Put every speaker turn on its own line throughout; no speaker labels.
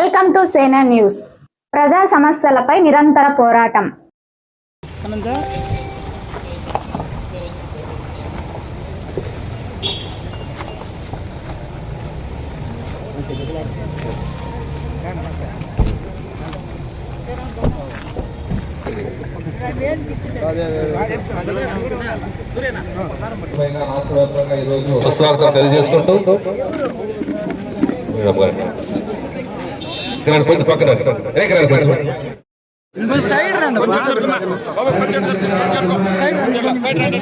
Welcome to సేనా news. ప్రజా సమస్యలపై నిరంతర పోరాటం.
రాష్ట్ర వ్యాప్తంగా ఈరోజు సుస్వాగతం తెలియజేసుకుంటూ. ఇక్కడ కొంచెం పక్కన రేఖ కొంచెం.
సైడ్ రండి సైడ్ రండి.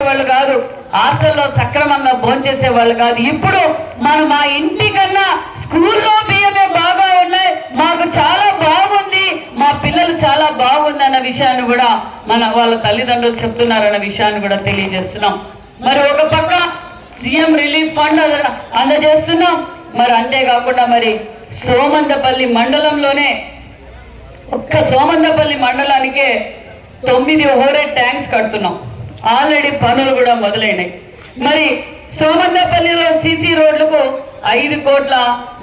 వాళ్ళు కాదు హాస్టల్లో సక్రమంగా భోంచేసే వాళ్ళు కాదు ఇప్పుడు మనం మా ఇంటికన్నా స్కూల్లో బియ్యమే బాగా ఉన్నాయి మాకు చాలా బాగుంది మా పిల్లలు చాలా బాగుంది అన్న విషయాన్ని కూడా మన వాళ్ళ తల్లిదండ్రులు చెప్తున్నారన్న విషయాన్ని కూడా తెలియజేస్తున్నాం మరి ఒక పక్క సీఎం రిలీఫ్ ఫండ్ అందజేస్తున్నాం. మరి అంతేకాకుండా మరి సోమందపల్లి మండలంలోనే ఒక్క సోమందపల్లి మండలానికే తొమ్మిది హోరే ట్యాంక్స్ కడుతున్నాం. ఆల్రెడీ పనులు కూడా మొదలైనాయి. మరి సోమందపల్లిలో సీసీ రోడ్లకు ఐదు కోట్ల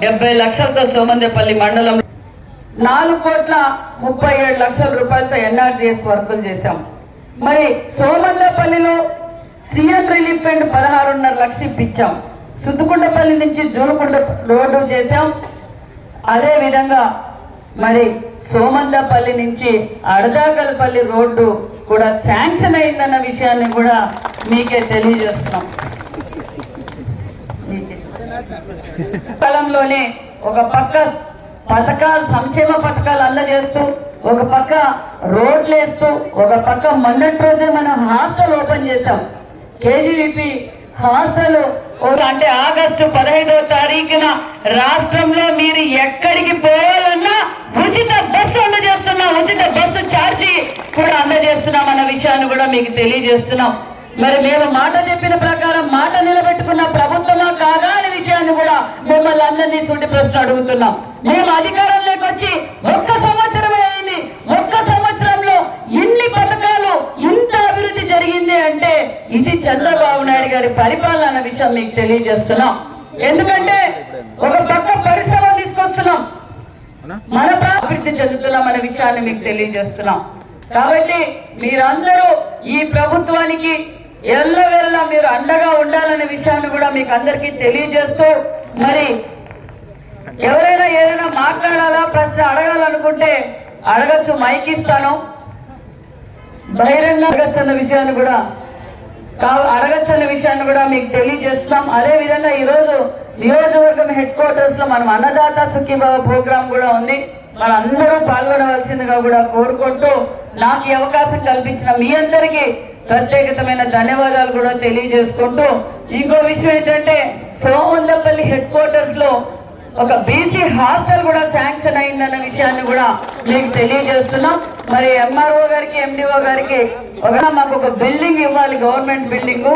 డెబ్బై లక్షలతో సోమందపల్లి మండలం నాలుగు కోట్ల ముప్పై ఏడు లక్షల రూపాయలతో ఎన్ఆర్జీఎస్ వర్కులు చేశాం. మరి సోమందపల్లిలో సీఎం రిలీఫ్ ఫండ్ పదహారున్నర లక్షలు ఇప్పించాం. సుద్దుకుంటపల్లి నుంచి జూలకుంట రోడ్డు చేశాం. అదే విధంగా మరి సోమందపల్లి నుంచి అడదాకల్పల్లి రోడ్డు కూడా శాంక్షన్ అయిందన్న విషయాన్ని కూడా మీకే తెలియజేస్తున్నాం. కాలంలోనే ఒక పక్క పథకాలు సంక్షేమ పథకాలు అందజేస్తూ ఒక పక్క రోడ్లు వేస్తూ ఒక పక్క మొన్నటి రోజే మనం హాస్టల్ ఓపెన్ చేసాం కేజీవిపి హాస్టల్ అంటే ఆగస్టు పదహైదో తారీఖున రాష్ట్రంలో మీరు ఎక్కడికి పోవాలన్నా ఉచిత బస్సు అందజేస్తున్నాం. ఉచిత బస్సు ఛార్జీ కూడా అందజేస్తున్నాం అన్న విషయాన్ని కూడా మీకు తెలియజేస్తున్నాం. మరి మేము మాట చెప్పిన ప్రకారం మాట నిలబెట్టుకున్న ప్రభుత్వమా కాదా అనే విషయాన్ని కూడా మిమ్మల్ని అందరినీ సుండి ప్రశ్న అడుగుతున్నాం. మేము అధికారంలోకి వచ్చి ఒక్క సంవత్సరం అయింది. ఒక్క చంద్రబాబు నాయుడు గారి పరిపాలన అన్న విషయం మీకు తెలియజేస్తున్నాం. ఎందుకంటే ఒక పక్క పరిశ్రమ తీసుకొస్తున్నాం. మన అభివృద్ధి చెందుతున్నాం అనే విషయాన్ని మీకు తెలియజేస్తున్నాం. కాబట్టి మీరందరూ ఈ ప్రభుత్వానికి ఎల్లవేళలా మీరు అండగా ఉండాలనే విషయాన్ని కూడా మీకు అందరికీ తెలియజేస్తూ మరి ఎవరైనా ఏదైనా మాట్లాడాలా ప్రశ్న అడగాలనుకుంటే అడగచ్చు మైక్ ఇస్తాను. బహిరంగ అడగచ్చు అన్న విషయాన్ని కూడా అడగచ్చని విషయాన్ని కూడా మీకు తెలియజేస్తున్నాం. అదే విధంగా ఈ రోజు నియోజకవర్గం హెడ్ క్వార్టర్స్లో మనం అన్నదాత సుఖీభావ ప్రోగ్రాం కూడా ఉంది. మనందరూ పాల్గొనవలసిందిగా కూడా కోరుకుంటూ నాకు ఈ అవకాశం కల్పించిన మీ అందరికీ ప్రత్యేకతమైన ధన్యవాదాలు కూడా తెలియజేసుకుంటూ ఇంకో విషయం ఏంటంటే సోమందపల్లి హెడ్ క్వార్టర్స్లో ఒక బీసీ హాస్టల్ కూడా శాంక్షన్ అయిందన్న విషయాన్ని కూడా మీకు తెలియజేస్తున్నాం. మరి ఎంఆర్ఓ గారికి ఎండిఓ గారికి ఒక మాకు ఒక బిల్డింగ్ ఇవ్వాలి గవర్నమెంట్ బిల్డింగ్.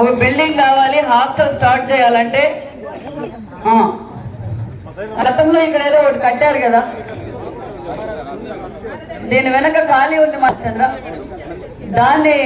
ఒక బిల్డింగ్ కావాలి హాస్టల్ స్టార్ట్ చేయాలంటే. గతంలో ఇక్కడ ఏదో ఒకటి కట్టారు కదా. దీని వెనక ఖాళీ ఉంది మా చంద్ర. దాన్ని